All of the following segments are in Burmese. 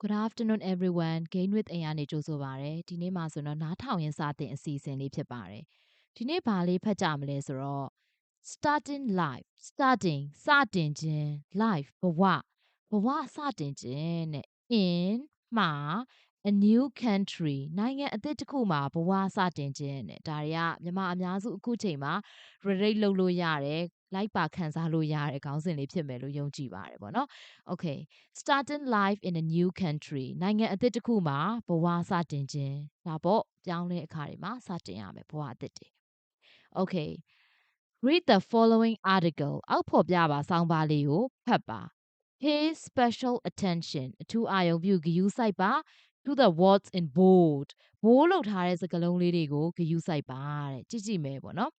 Good afternoon everyone Gain with အိမ်ကနေကြိုဆိုပါရစေဒီနေ့မှာဆိုတော့နားထောင်ရင်စတင်အစီအစဉ်လေးဖြစ်ပါတယ်ဒီနေ့ဘာလေးဖတ်ကြမလဲဆိုတော့ starting life starting စတင်ခြင်း life ဘဝဘဝစတင်ခြင်းတဲ့ in မှာ a new country နိုင်ငံအသစ်တစ်ခုမှာဘဝစတင်ခြင်းတဲ့ဒါတွေကမြန်မာအများစုအခုချိန်မှာ relate လုပ်လို့ရတယ်လိုက်ပါခံစားလို့ရတဲ့ခေါင်းစဉ်လေးဖြစ်မယ်လို့ယုံကြည်ပါတယ်ပေါ့နော် Okay starting life in a new country နိုင်ငံအသစ်တစ်ခုမှာဘဝစတင်ခြင်းဒါပေါ့ပြောင်းလဲအခါတွေမှာစတင်ရမယ်ဘဝအသစ်တွေ Okay read the following article အောက်ဖော်ပြပါဆောင်းပါးလေးကိုဖတ်ပါ pay special attention အထူးအာရုံပြုဂရုစိုက်ပါ to the words in bold ဘိုးလောက်ထားတဲ့စကားလုံးလေးတွေကိုဂရုစိုက်ပါတဲ့ကြည့်ကြည့်မယ်ပေါ့နော်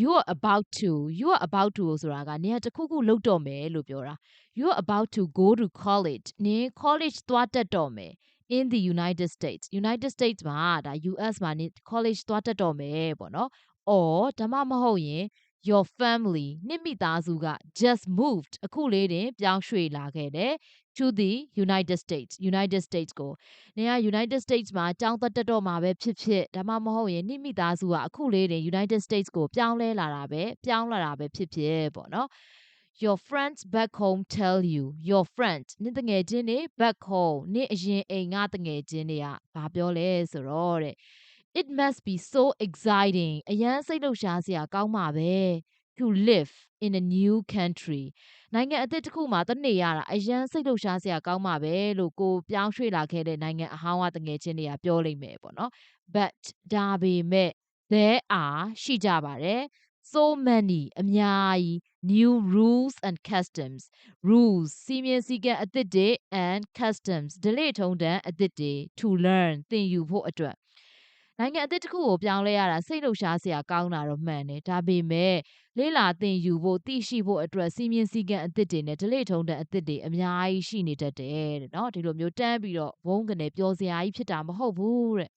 you are about to you are about to ဆိုတာကနေရာတစ်ခုခုလုပ်တော့မယ်လို့ပြောတာ you are about to go to college နင် college သွားတက်တော့မယ် in the United States United States မှာဒါ US မှာနင် college သွားတက်တော့မယ်ပေါ့နော် or ဒါမှမဟုတ်ရင် your family နှစ်မိသားစုက just moved အခုလေးတင်ပြောင်းရွှေ့လာခဲ့တယ် to the United States United States ကိုနေက United States မှာကြောင်းတက်တက်တော့မှာပဲဖြစ်ဖြစ်ဒါမှမဟုတ်ရင်နိမိသားစုကအခုလေးတင် United States ကိုပြောင်းလဲလာတာပဲပြောင်းလာတာပဲဖြစ်ဖြစ်ပေါ့နော် your friends back home tell you your friends နင့်တငယ်ချင်းတွေ back home နင့်အရင်အိမ်ကတငယ်ချင်းတွေကဘာပြောလဲဆိုတော့တဲ့ it must be so exciting အရန်စိတ်လှုပ်ရှားစရာကောင်းမှာပဲ to live in a new country နိုင်ငံအသစ်တစ်ခုမှာတနေရတာအရန်စိတ်လှုပ်ရှားစရာကောင်းမှာပဲလို့ကိုပြောင်းရွှေ့လာခဲ့တဲ့နိုင်ငံအဟောင်းကတငယ်ချင်းတွေကပြောလိမ့်မယ်ပေါ့နော် but ဒါပေမဲ့ there are ရှိကြပါတယ် so many အများကြီး new rules and customs rules စီမင်းစည်းကမ်းအသစ်တွေ and customs ဒလေထုံးတမ်းအသစ်တွေ to learn သင်ယူဖို့အတွက် နိုင်ငံအသစ်တစ်ခုကိုပြောင်းလဲရတာစိတ်လှုပ်ရှားစရာကောင်းတာတော့မှန်တယ်ဒါပေမဲ့လေ့လာသင်ယူဖို့သိရှိဖို့အတွက်စီမင်းစည်းကမ်းအသစ်တွေနဲ့ဓလေ့ထုံးတဲ့အသစ်တွေအများကြီးရှိနေတတ်တယ်တဲ့နော်ဒီလိုမျိုးတန်းပြီးတော့ဘုံကနေပြောစရာကြီးဖြစ်တာမဟုတ်ဘူးတဲ့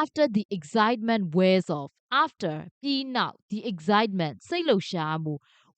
after the excitement wears off after ပြီးနောက် the excitement စိတ်လှုပ်ရှားမှု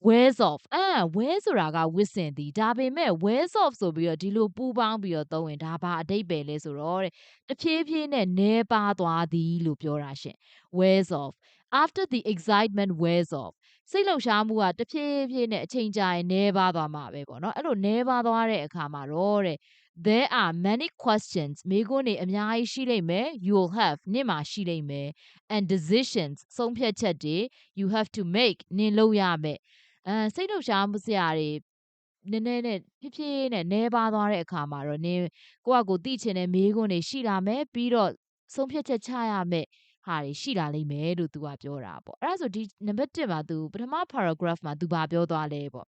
wears off အဲ wear ဆိုတာကဝစ်စင်သည်ဒါပေမဲ့ wears off ဆိုပြီးတော့ဒီလိုပူပေါင်းပြီးတော့သုံးရင်ဒါဘာအတိတ်ပဲလဲဆိုတော့တဲ့တဖြည်းဖြည်းနဲ့နဲပါသွားသည်လို့ပြောတာရှင် wears off after the excitement wears off စိတ်လှုပ်ရှားမှုကတဖြည်းဖြည်းနဲ့အချိန်ကြာရင်နဲပါသွားမှာပဲပေါ့နော်အဲ့လိုနဲပါသွားတဲ့အခါမှာတော့တဲ့ there are many questions မိကုန်းနေအများကြီးရှိလိမ့်မယ် you'll have နေ့မှာရှိလိမ့်မယ် and decisions ဆုံးဖြတ်ချက်တွေ you have to make နင်လုပ်ရမယ် အဲစိတ်လှုပ်ရှားမှုစရာတွေ နည်းနည်းနဲ့ ဖြည်းဖြည်းနဲ့နဲပါသွားတဲ့အခါမှာတော့ နင်ကိုယ့်အကိုသိချင်တဲ့မိကုန်းတွေရှိလာမယ် ပြီးတော့ ဆုံးဖြတ်ချက်ချရမယ်ဟာတွေ ရှိလာလိမ့်မယ်လို့ သူကပြောတာပေါ့ အဲ့ဒါဆို ဒီနံပါတ်1မှာ သူ ပထမ paragraph မှာ သူဘာပြောသွားလဲပေါ့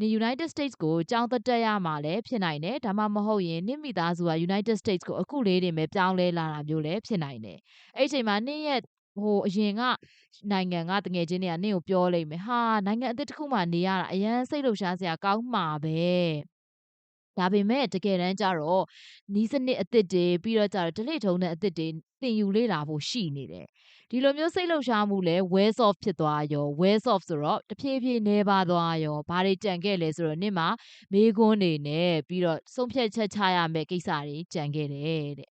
နေ United States ကိုကြောင်းသက်တက်ရမှာလည်း ဖြစ်နိုင်တယ် ဒါမှမဟုတ်ရင်နိမိသားစုက United States ကို အခုလေးတင်ပဲ ပြောင်းလဲလာတာမျိုးလည်း ဖြစ်နိုင်တယ် အဲ့ဒီအချိန်မှာနေ့ရက် ဟိုအရင်ကနိုင်ငံကတငယ်ချင်းတွေကနင့်ကိုပြောလိမ့်မယ်ဟာနိုင်ငံအသစ်တစ်ခုမှနေရတာအရန်စိတ်လှုပ်ရှားစရာကောင်းမှာပဲဒါပေမဲ့တကယ်တမ်းကျတော့နီးစနစ်အသစ်တွေပြီးတော့ကျတော့ဒလိထုံတဲ့အသစ်တွေသင်ယူလေ့လာဖို့ရှိနေတယ်ဒီလိုမျိုးစိတ်လှုပ်ရှားမှုလဲ wear off ဖြစ်သွားရော wear off ဆိုတော့တဖြည်းဖြည်းနေပါသွားရောဘာတွေကြံခဲ့လဲဆိုတော့နေ့မှာမေးခွန်းတွေနဲ့ပြီးတော့ဆုံးဖြတ်ချက်ချရမယ့်ကိစ္စတွေကြံခဲ့တယ်တဲ့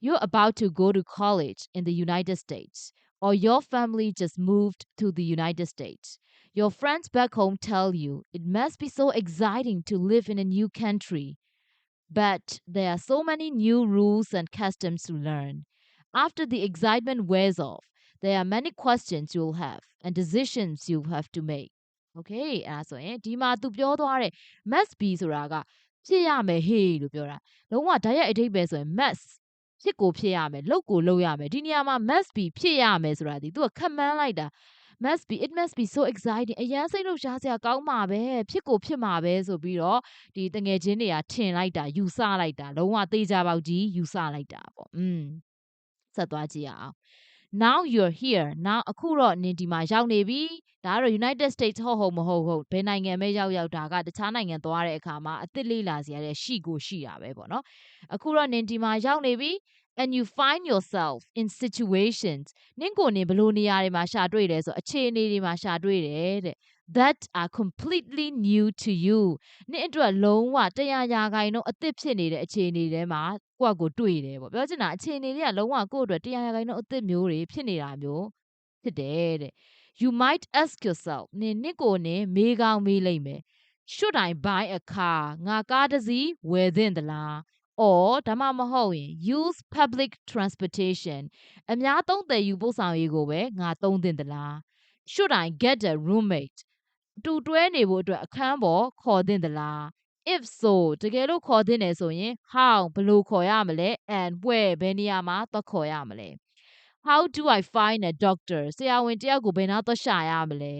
You're about to go to college in the United States or your family just moved to the United States Your friends back home tell you it must be so exciting to live in a new country but there are so many new rules and customs to learn After the excitement wears off, there are many questions you'll have and decisions you have to make. Okay အဲ့ဒါဆိုရင်ဒီမှာသူပြောသွားတဲ့ must be ဆိုတာကဖြစ်ရမယ်ဟေးလို့ပြောတာလုံးဝဓာတ်ရိုက်အဓိပ္ပာယ်ဆိုရင် must ဖြစ်ကိုဖြစ်ရမယ်လုပ်ကိုလုပ်ရမယ်ဒီနေရာမှာ must be ဖြစ်ရမယ်ဆိုတာဒီသူကခက်မှန်းလိုက်တာ must be it must be so exciting အရန်စိတ်လှုပ်ရှားစရာကောင်းမှာပဲဖြစ်ကိုဖြစ်မှာပဲဆိုပြီးတော့ဒီတငယ်ချင်းတွေကထင်လိုက်တာယူဆလိုက်တာလုံးဝသေးကြပေါက်ကြီးယူဆလိုက်တာပေါ့อืมဆက်သွားကြည့်ရအောင် now you're here now အခုတော့နင်ဒီမှာရောက်နေပြီဒါကတော့ United States ဟုတ်ဟုတ်မဟုတ်ဟုတ်ဘယ်နိုင်ငံပဲရောက်ရောက်တာကတခြားနိုင်ငံသွားတဲ့အခါမှာအစ်စ်လေးလာစီရတဲ့ရှိကိုရှိတာပဲပေါ့နော်အခုတော့နင်ဒီမှာရောက်နေပြီ and you find yourself in situations နင့်ကိုနင်ဘလို့နေရာတွေမှာရှာတွေ့တယ်ဆိုအခြေအနေတွေမှာရှာတွေ့တယ်တဲ့ that are completely new to you နင့်အတွက်လုံးဝတရားရာခိုင်နှုန်းအသစ်ဖြစ်နေတဲ့အခြေအနေတွေမှာ ကိုယ့်အကိုတွေ့တယ်ပေါ့ပြောချင်တာအခြေအနေတွေကလုံးဝကိုယ့်အတွက်တရားရာခိုင်နှုန်းအသစ်မျိုးတွေဖြစ်နေတာမျိုးဖြစ်တယ်တဲ့ you might ask yourself နင်နင့်ကိုနင်မေးကောင်းမေးလိမ့်မယ် should i buy a car ငါကားတစ်စီးဝယ်သင့်သလား or ဒါမှမဟုတ်ရင် use public transportation အများသုံးသယ်ယူပို့ဆောင်ရေးကိုပဲငါသုံးသင့်သလား should i get a roommate တူတွဲနေဖို့အတွက်အခန်းပေါ်ခေါ်သင့်သလား if so တကယ်လို့ခေါ်သင့်တယ်ဆိုရင် how ဘယ်လိုခေါ်ရမလဲ and where ဘယ်နေရာမှာသွားခေါ်ရမလဲ how do i find a doctor ဆရာဝန်တယောက်ကိုဘယ်နာသွားရှာရမလဲ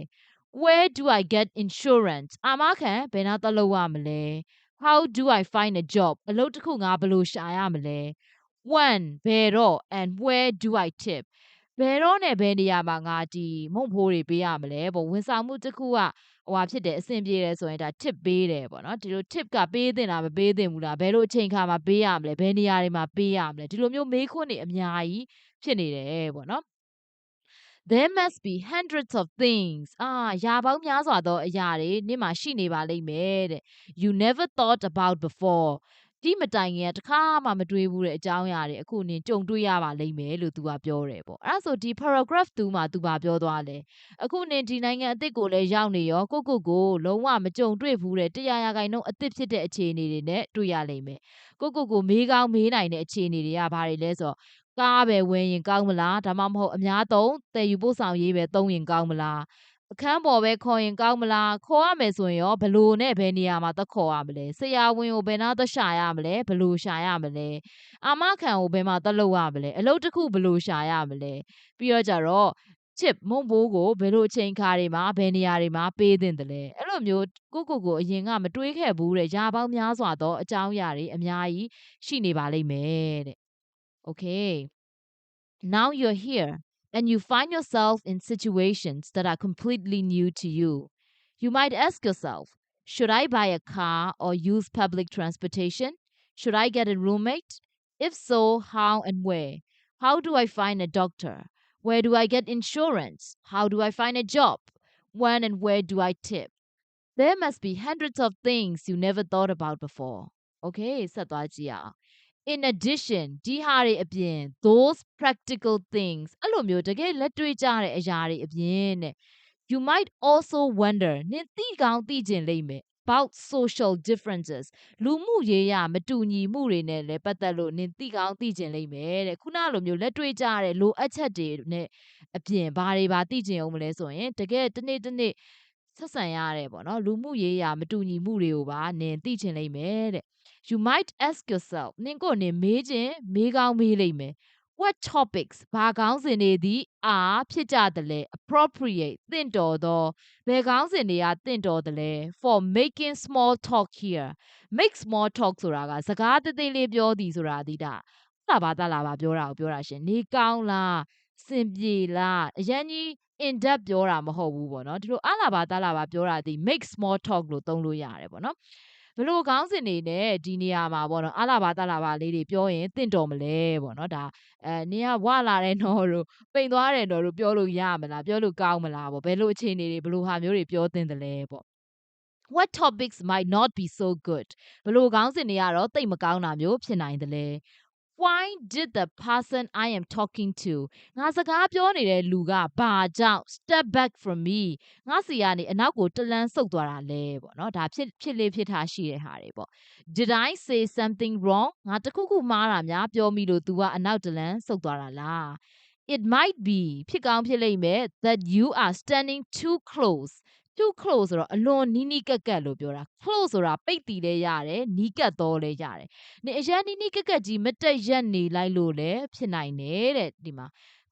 where do i get insurance အာမခံဘယ်နာသွားလုပ်ရမလဲ how do i find a job အလုပ်တစ်ခုငါဘယ်လိုရှာရမလဲ when ဘယ်တော့ and where do i tip ဘယ်တော့နဲ့ဘယ်နေရာမှာငါဒီမုံဖိုးတွေပေးရမလဲပေါ့ဝန်ဆောင်မှုတစ်ခုကဟိုဟာဖြစ်တယ်အဆင်ပြေတယ်ဆိုရင်ဒါ tip ပေးတယ်ပေါ့နော်ဒီလို tip ကပေးတင်လားမပေးတင်ဘူးလားဘယ်လိုအချိန်ခါမှာပေးရမလဲဘယ်နေရာတွေမှာပေးရမလဲဒီလိုမျိုးမေးခွန်းတွေအများကြီးဖြစ်နေတယ်ပေါ့နော် there must be hundreds of things အာရာပေါင်းများစွာသောအရာတွေနေ့မှာရှိနေပါလိမ့်မယ်တဲ့ you never thought about before ဒီမတိုင်ခင်ကတခါမှမတွေးဘူးတဲ့အကြောင်းအရာတွေအခုနင်ကြုံတွေ့ရပါလိမ့်မယ်လို့သူကပြောတယ်ပေါ့အဲ့ဒါဆိုဒီ paragraph 2မှာသူကပြောသွားတယ်အခုနင်ဒီနိုင်ငံအစ်စ်ကိုလည်းရောက်နေရောကိုကိုကိုလုံးဝမကြုံတွေ့ဘူးတဲ့တရားရာခိုင်နှုန်းအစ်စ်ဖြစ်တဲ့အခြေအနေတွေနဲ့တွေ့ရလိမ့်မယ်ကိုကိုကိုမေးကောင်းမေးနိုင်တဲ့အခြေအနေတွေကဘာတွေလဲဆိုတော့ကားပဲဝင်ရင်ကောင်းမလားဒါမှမဟုတ်အများသုံးတည်ယူပို့ဆောင်ရေးပဲသုံးရင်ကောင်းမလား အခန်းပေါ်ပဲခေါ်ရင်ကောင်းမလားခေါ်ရမယ်ဆိုရင်ရောဘလို့နဲ့ဘယ်နေရာမှာသက်ခေါ်ရမလဲဆရာဝန်ကိုဘယ်နာသက်ရှာရမလဲဘလို့ရှာရမလဲအာမခံကိုဘယ်မှာသက်လုပ်ရမလဲအလုပ်တစ်ခုဘလို့ရှာရမလဲပြီးတော့ကြတော့ chip မုံဘိုးကိုဘယ်လိုအချိန်ခါတွေမှာဘယ်နေရာတွေမှာပေးသင့်တယ်လဲအဲ့လိုမျိုးကိုကိုကိုအရင်ကမတွေးခဲ့ဘူးတဲ့ရာပေါင်းများစွာသောအကြောင်းအရာတွေအများကြီးရှိနေပါလိမ့်မယ်တဲ့ okay now you're here and you find yourself in situations that are completely new to you. You might ask yourself, should I buy a car or use public transportation? Should I get a roommate? If so, how and where? How do I find a doctor? Where do I get insurance? How do I find a job? When and where do I tip? There must be hundreds of things you never thought about before. Okay, ဆက်သွားကြည့်အောင် in addition ဒီဟာတွေအပြင် those practical things အဲ့လိုမျိုးတကယ်လက်တွေ့ကြတဲ့အရာတွေအပြင်တဲ့ you might also wonder နင်သိကောင်းသိကျင်လိမ့်မယ် about social differences လူမှုရေးရမတူညီမှုတွေနဲ့လည်းပတ်သက်လို့နင်သိကောင်းသိကျင်လိမ့်မယ်တဲ့ခုနလိုမျိုးလက်တွေ့ကြတဲ့လိုအပ်ချက်တွေနဲ့အပြင်ဘာတွေပါသိကျင်အောင်မလဲဆိုရင်တကယ်တစ်နေ့တစ်နေ့ဆက်ဆံရတယ်ပေါ့နော်လူမှုရေးရမတူညီမှုတွေကိုပါနင်သိချင်လိမ့်မယ်တဲ့ you might ask yourself နင်ကိုနင်မေးခြင်းမေးကောင်းမေးလိမ့်မယ် what topics ဘာကောင်းစဉ်တွေသည်အားဖြစ်ကြတယ်လဲ appropriate သင့်တော်သောဘယ်ကောင်းစဉ်တွေကသင့်တော်တယ်လဲ for making small talk here make small talk ဆိုတာကစကားသေးသေးလေးပြောသည်ဆိုတာဒီတာလာပါတလာပါပြောတာကိုပြောတာရှင်နေကောင်းလားစင်ပြေလားအရင်ကြီး in depth ပြောတာမဟုတ်ဘူးပေါ့နော်ဒီလိုအလာပါတလာပါပြောတာဒီ make small talk လို့သုံးလို့ရတယ်ပေါ့နော် ဘလို့ခေါင်းစဉ်တွေနဲ့ဒီနေရာမှာပေါ့နော်အလာပါတလာပါလေးတွေပြောရင်တင့်တော်မလဲပေါ့နော်ဒါအဲနင်ကဝလာတဲ့နော်တို့ပိန်သွားတယ်နော်တို့ပြောလို့ရမလားပြောလို့ကောင်းမလားပေါ့ဘယ်လိုအခြေအနေတွေဘလို့ဟာမျိုးတွေပြောသင့်တယ်လဲပေါ့ what topics might not be so good ဘလို့ခေါင်းစဉ်တွေကတော့တိတ်မကောင်းတာမျိုးဖြစ်နိုင်တယ်လဲ why did the person i am talking to ငါစကားပြောနေတဲ့လူကဘာကြောင့် step back from me ငါစီကနေအနောက်ကိုတလန်းဆုတ်သွားတာလဲပေါ့နော်ဒါဖြစ်ဖြစ်လေးဖြစ်ထားရှိတဲ့ဟာတွေပေါ့ did i say something wrong ငါတခုခုမှားတာများပြောမိလို့ तू ကအနောက်တလန်းဆုတ်သွားတာလား it might be ဖြစ်ကောင်းဖြစ်လိမ့်မယ် that you are standing too close Too close ဆိုတော့အလွန်နီးနီးကပ်ကပ်လို့ပြောတာ close ဆိုတာပိတ်တီလဲရတယ်နီးကပ်တော့လဲရတယ်နေအရင်နီးနီးကပ်ကပ်ကြီးမတက်ရက်နေလိုက်လို့လည်းဖြစ်နိုင်တယ်တဲ့ဒီမှာ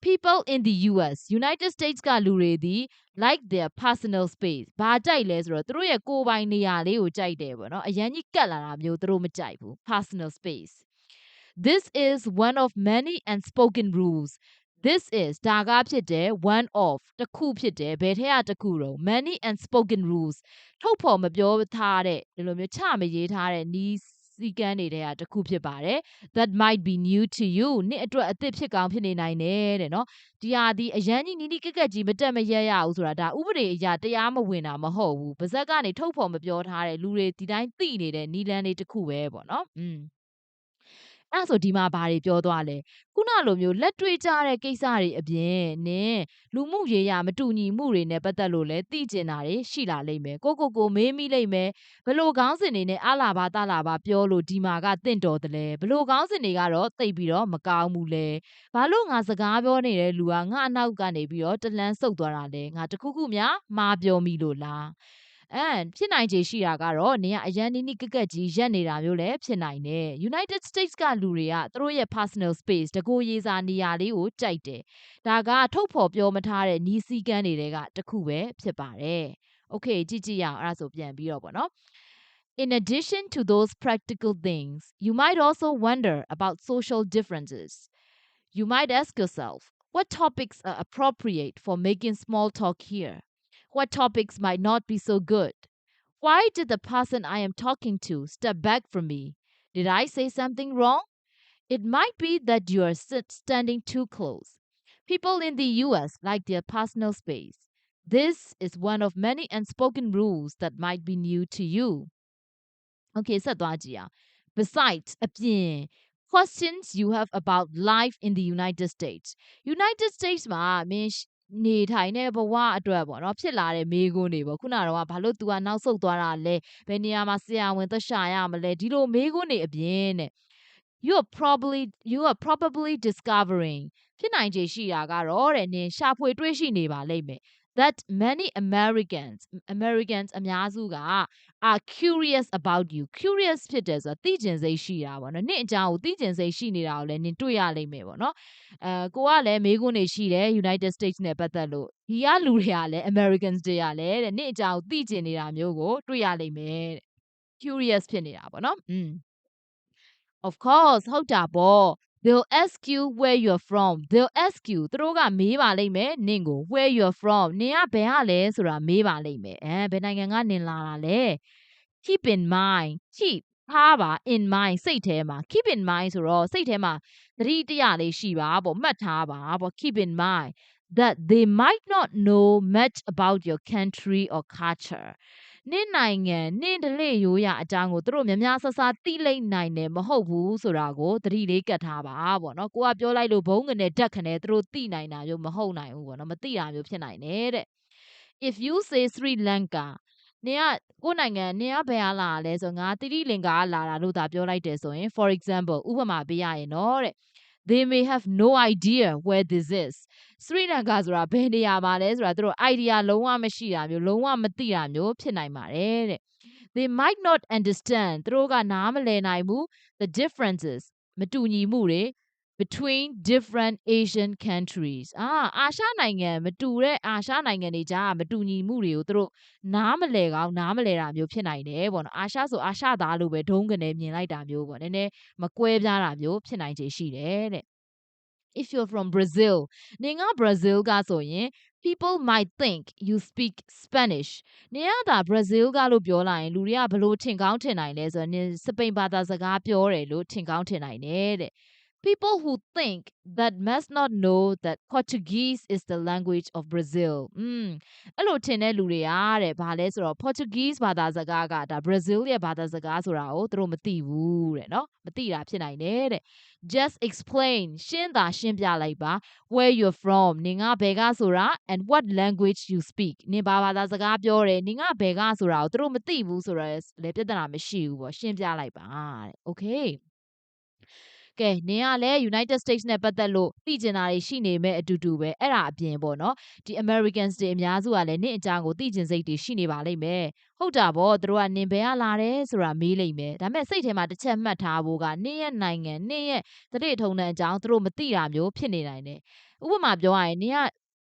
people in the US United States ကလူတွေဒီ like their personal space ဘာကြိုက်လဲဆိုတော့သူတို့ရဲ့ကိုယ်ပိုင်နေရာလေးကိုကြိုက်တယ်ပေါ့နော်အရင်ကြီးကတ်လာတာမျိုးသူတို့မကြိုက်ဘူး personal space This is one of many unspoken rules this is ဒါကဖြစ်တယ် one of တစ်ခုဖြစ်တယ်ဘယ်ထက်ကတစ်ခုတော့ many unspoken rules ထုတ်ဖော်မပြောထားတဲ့ဒီလိုမျိုးချမရေးထားတဲ့နီးစီကန်းနေတဲ့ဟာတစ်ခုဖြစ်ပါတယ် that might be new to you နှစ်အတွက်အသစ်ဖြစ်ကောင်းဖြစ်နေနိုင်တယ်တဲ့နော်ဒီဟာဒီအရန်ကြီးနီးနီးကက်ကက်ကြီးမတက်မရက်ရဘူးဆိုတာဒါဥပဒေအရတရားမဝင်တာမဟုတ်ဘူးပါဇက်ကနေထုတ်ဖော်မပြောထားတဲ့လူတွေဒီတိုင်းသိနေတဲ့နီလန်းလေးတစ်ခုပဲပေါ့နော်อืม အဲ့ဒါဆိုဒီမှာဘာတွေပြောသွားလဲခုနလိုမျိုးလက်တွေ့ကြတဲ့ကိစ္စတွေအပြင်နင်းလူမှုရေးရမတူညီမှုတွေနဲ့ပတ်သက်လို့လဲသိကျင်တာတွေရှိလာလိမ့်မယ်ကိုကိုကိုမေးမိလိမ့်မယ်ဘလို့ခေါင်းစဉ်တွေနဲ့အလာဘာတလာဘာပြောလို့ဒီမှာကတင့်တော်တယ်လဲဘလို့ခေါင်းစဉ်တွေကတော့သိပ်ပြီးတော့မကောင်းဘူးလဲဘာလို့ငါစကားပြောနေတဲ့လူကငါအနောက်ကနေပြီးတော့တလန်းဆုပ်သွားတာလဲငါတခုခုများမှားပြောမိလို့လား အဲဖြစ်နိုင်ခြေရှိတာကတော့နေကအရန်နီးနီးကက်ကက်ကြီးရက်နေတာမျိုးလည်းဖြစ်နိုင်တယ် United States ကလူတွေကသူတို့ရဲ့ personal space တကိုရေးစာနေရာလေးကိုကြိုက်တယ်ဒါကထုတ်ဖော်ပြောမထားတဲ့နီးစည်းကမ်းတွေကတခုပဲဖြစ်ပါတယ် Okay ကြည့်ကြည့်ရအောင်အဲ့ဒါဆိုပြန်ပြီးတော့ပေါ့နော် In addition to those practical things, you might also wonder about social differences. You might ask yourself, what topics are appropriate for making small talk here? What topics might not be so good? Why did the person I am talking to step back from me? Did I say something wrong? It might be that you are sit- standing too close. People in the US like their personal space. This is one of many unspoken rules that might be new to you. Okay, ဆက်သွားကြည့်အောင် Besides အပြင် questions you have about life in the United States. United States မှာမင်းရှ နေထိုင်တဲ့ဘဝအတွက်ပေါ့နော်ဖြစ်လာတဲ့မေးခွန်းတွေပေါ့ခုနကတော့ဘာလို့ तू ကနောက်ဆုတ်သွားတာလဲဘယ်နေရာမှာဆရာဝန်သက်ရှာရမလဲဒီလိုမေးခွန်းတွေအပြင်တဲ့ you are probably you are probably discovering ဖြစ်နိုင်ခြေရှိတာကတော့တဲ့နင်ရှာဖွေတွေ့ရှိနေပါလိမ့်မယ် that many Americans Americans အများစုက are curious about you curious ဖြစ်တယ်ဆိုတာသိကျင်စိတ်ရှိတာပေါ့နော်နင့်အကြောင်းကိုသိကျင်စိတ်ရှိနေတာကိုလည်းနင်တွေ့ရလိမ့်မယ်ပေါ့နော်အဲကိုကလည်းမေးခွန်းတွေရှိတယ် United States နဲ့ပတ်သက်လို့ဒီကလူတွေကလည်း Americans တွေကလည်းတဲ့နင့်အကြောင်းကိုသိကျင်နေတာမျိုးကိုတွေ့ရလိမ့်မယ်တဲ့ curious ဖြစ်နေတာပေါ့နော်อืม of course ဟုတ်တာပေါ့ they'll ask you where you're from they'll ask you သူတို့ကမေးပါလိမ့်မယ်နင့်ကို where you're from နင်ကဘယ်ကလဲဆိုတာမေးပါလိမ့်မယ်အဲဘယ်နိုင်ငံကနင်လာတာလဲ keep in mind keep ထားပါ in mind စိတ်ထဲမှာ keep in mind ဆိုတော့စိတ်ထဲမှာသတိတရလေးရှိပါပေါ့မှတ်ထားပါပေါ့ keep in mind that they might not know much about your country or culture နင့်နိုင်ငံနင့်ဒလေရိုးရအကြောင်းကိုသူတို့များများဆဆသိလိမ့်နိုင်တယ်မဟုတ်ဘူးဆိုတာကိုသတိလေးကတ်ထားပါပေါ့နော်ကိုကပြောလိုက်လို့ဘုံကနေဓာတ်ခနဲ့သူတို့သိနိုင်တာမျိုးမဟုတ်နိုင်ဘူးပေါ့နော်မသိတာမျိုးဖြစ်နိုင်တယ်တဲ့ if you say Sri Lanka နင်ကကိုယ့်နိုင်ငံနင်ကဘယ်ဟာလာလဲဆိုငါတိတိလင်္ကာကလာတာလို့သာပြောလိုက်တယ်ဆိုရင် for example ဥပမာပေးရရင်တော့တဲ့ they may have no idea where this is စရိလန်ကာဆိုတာဘယ်နေရာမှာလဲဆိုတာသူတို့ idea လုံးဝမရှိတာမျိုးလုံးဝမသိတာမျိုးဖြစ်နိုင်ပါတယ်တဲ့ they might not understand သူတို့ကနားမလည်နိုင်ဘူး the differences မတူညီမှုတွေ between different Asian countries အာအာရှနိုင်ငံမတူတဲ့အာရှနိုင်ငံတွေကြားကမတူညီမှုတွေကိုသူတို့နားမလဲကောင်းနားမလဲတာမျိုးဖြစ်နိုင်တယ်ပေါ့နော်အာရှဆိုအာရှသားလို့ပဲဒုံးကနေမြင်လိုက်တာမျိုးပေါ့နည်းနည်းမကွဲပြားတာမျိုးဖြစ်နိုင်ခြေရှိတယ်တဲ့ if you're from Brazil နေက Brazil ကဆိုရင် people might think you speak Spanish နေရတာ Brazil ကလို့ပြောလိုက်ရင်လူတွေကဘလို့ထင်ကောင်းထင်နိုင်လဲဆိုတော့နင်စပိန်ဘာသာစကားပြောတယ်လို့ထင်ကောင်းထင်နိုင်တယ်တဲ့ people who think that must not know that Portuguese is the language of Brazil อืมအဲ့လိုထင်တဲ့လူတွေကတဲ့ဘာလဲဆိုတော့ Portuguese ဘာသာစကားကဒါ Brazil ရဲ့ဘာသာစကားဆိုတာကိုသူတို့မသိဘူးတဲ့နော်မသိတာဖြစ်နိုင်တယ်တဲ့ just explain ရှင်းတာရှင်းပြလိုက်ပါ where you're from နင်ကဘယ်ကဆိုတာ and what language you speak နင်ဘာဘာသာစကားပြောတယ်နင်ကဘယ်ကဆိုတာကိုသူတို့မသိဘူးဆိုတော့လည်းပြဿနာမရှိဘူးပေါ့ရှင်းပြလိုက်ပါတဲ့ okay ကဲနင်ကလည်း United States နဲ့ပတ်သက်လို့သိကျင်တာတွေရှိနေမဲ့အတူတူပဲအဲ့ဒါအပြင်ပေါ့နော်ဒီ Americans တွေအများစုကလည်းနင့်အကြောင်းကိုသိကျင်စိတ်တွေရှိနေပါလိမ့်မယ်ဟုတ်တာဗောသူတို့ကနင်ဘယ်ကလာတယ်ဆိုတာမေးလိမ့်မယ်ဒါပေမဲ့စိတ်ထဲမှာတစ်ချက်မှတ်ထားဖို့ကနင့်ရဲ့နိုင်ငံနင့်ရဲ့တတိထုံတဲ့အကြောင်းသူတို့မသိတာမျိုးဖြစ်နေနိုင်တယ်ဥပမာပြောရရင်နင်က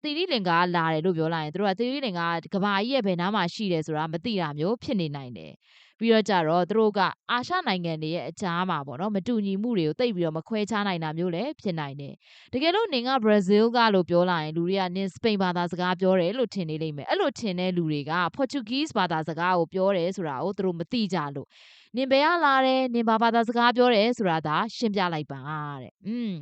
သီရိလင်္ကာလာတယ်လို့ပြောလိုက်ရင်သူတို့ကသီရိလင်္ကာကဘာကြီးရဲ့ဘယ်နားမှာရှိတယ်ဆိုတာမသိတာမျိုးဖြစ်နေနိုင်တယ် ပြီးတော့ကြတော့သူတို့ကအာရှနိုင်ငံတွေရဲ့အကြားမှာပေါ့နော်မတူညီမှုတွေကိုသိပ်ပြီးတော့မခွဲခြားနိုင်တာမျိုးလည်းဖြစ်နိုင်တယ်တကယ်လို့နင်ကဘရာဇီးကလို့ပြောလာရင်လူတွေကနင်စပိန်ဘာသာစကားပြောတယ်လို့ထင်နေလိမ့်မယ်အဲ့လိုထင်တဲ့လူတွေက Portuguese ဘာသာစကားကိုပြောတယ်ဆိုတာကိုသူတို့မသိကြလို့နင်ဘယ်ကလာတယ်နင်ဘာဘာသာစကားပြောတယ်ဆိုတာဒါရှင်းပြလိုက်ပါတဲ့อืม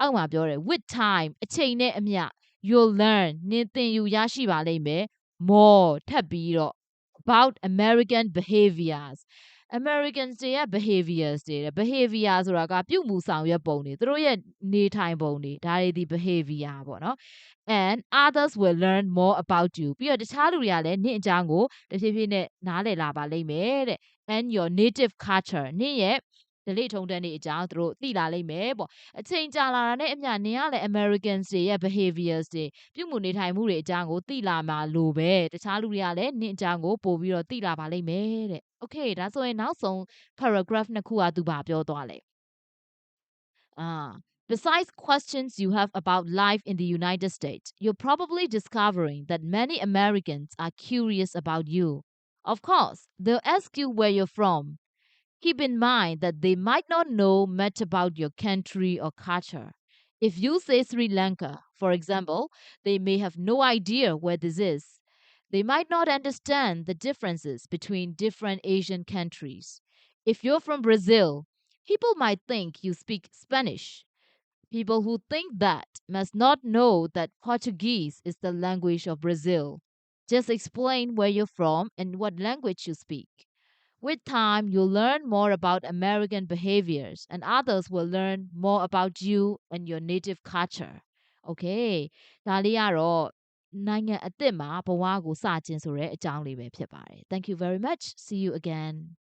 အောက်မှာပြောတယ် with time အချိန်နဲ့အမျှ you'll learn နင်သင်ယူရရှိပါလိမ့်မယ် more ထပ်ပြီးတော့ about American behaviors Americans တွေရဲ့ behaviors တွေတဲ့ behavior ဆိုတာကပြုမှုဆောင်ရွက်ပုံတွေသူတို့ရဲ့နေထိုင်ပုံတွေဒါတွေဒီ behavior ပေါ့နော် and others will learn more about you ပြီးတော့တခြားလူတွေကလည်းနင့်အကြောင်းကိုတဖြည်းဖြည်းနဲ့နားလည်လာပါလိမ့်မယ်တဲ့ and your native culture နင့်ရဲ့ ဒလိထုံတန်းတွေအကြောင်းသူတို့သိလာလိမ့်မယ်ပေါ့အချိန်ကြာလာတာနဲ့အမျှနင်ကလည်း Americans တွေရဲ့ behaviors တွေပြုမှုနေထိုင်မှုတွေအကြောင်းကိုသိလာမှာလို့ပဲတခြားလူတွေကလည်းနင့်အကြောင်းကိုပို့ပြီးတော့သိလာပါလိမ့်မယ်တဲ့ Okay ဒါဆိုရင်နောက်ဆုံး paragraph နှစ်ခုကသူဘာပြောသွားလဲအာ Besides questions you have about life in the United States, you're probably discovering that many Americans are curious about you. Of course, they'll ask you where you're from, Keep in mind that they might not know much about your country or culture. If you say Sri Lanka, for example, they may have no idea where this is. They might not understand the differences between different Asian countries. If you're from Brazil, people might think you speak Spanish. People who think that must not know that Portuguese is the language of Brazil. Just explain where you're from and what language you speak. With time, you'll learn more about American behaviors, and others will learn more about you and your native culture. Okay ဒါလေးကတော့နိုင်ငံအစ်စ်မှာဘဝကိုစခြင်းဆိုတဲ့အကြောင်းလေးပဲဖြစ်ပါတယ် Thank you very much see you again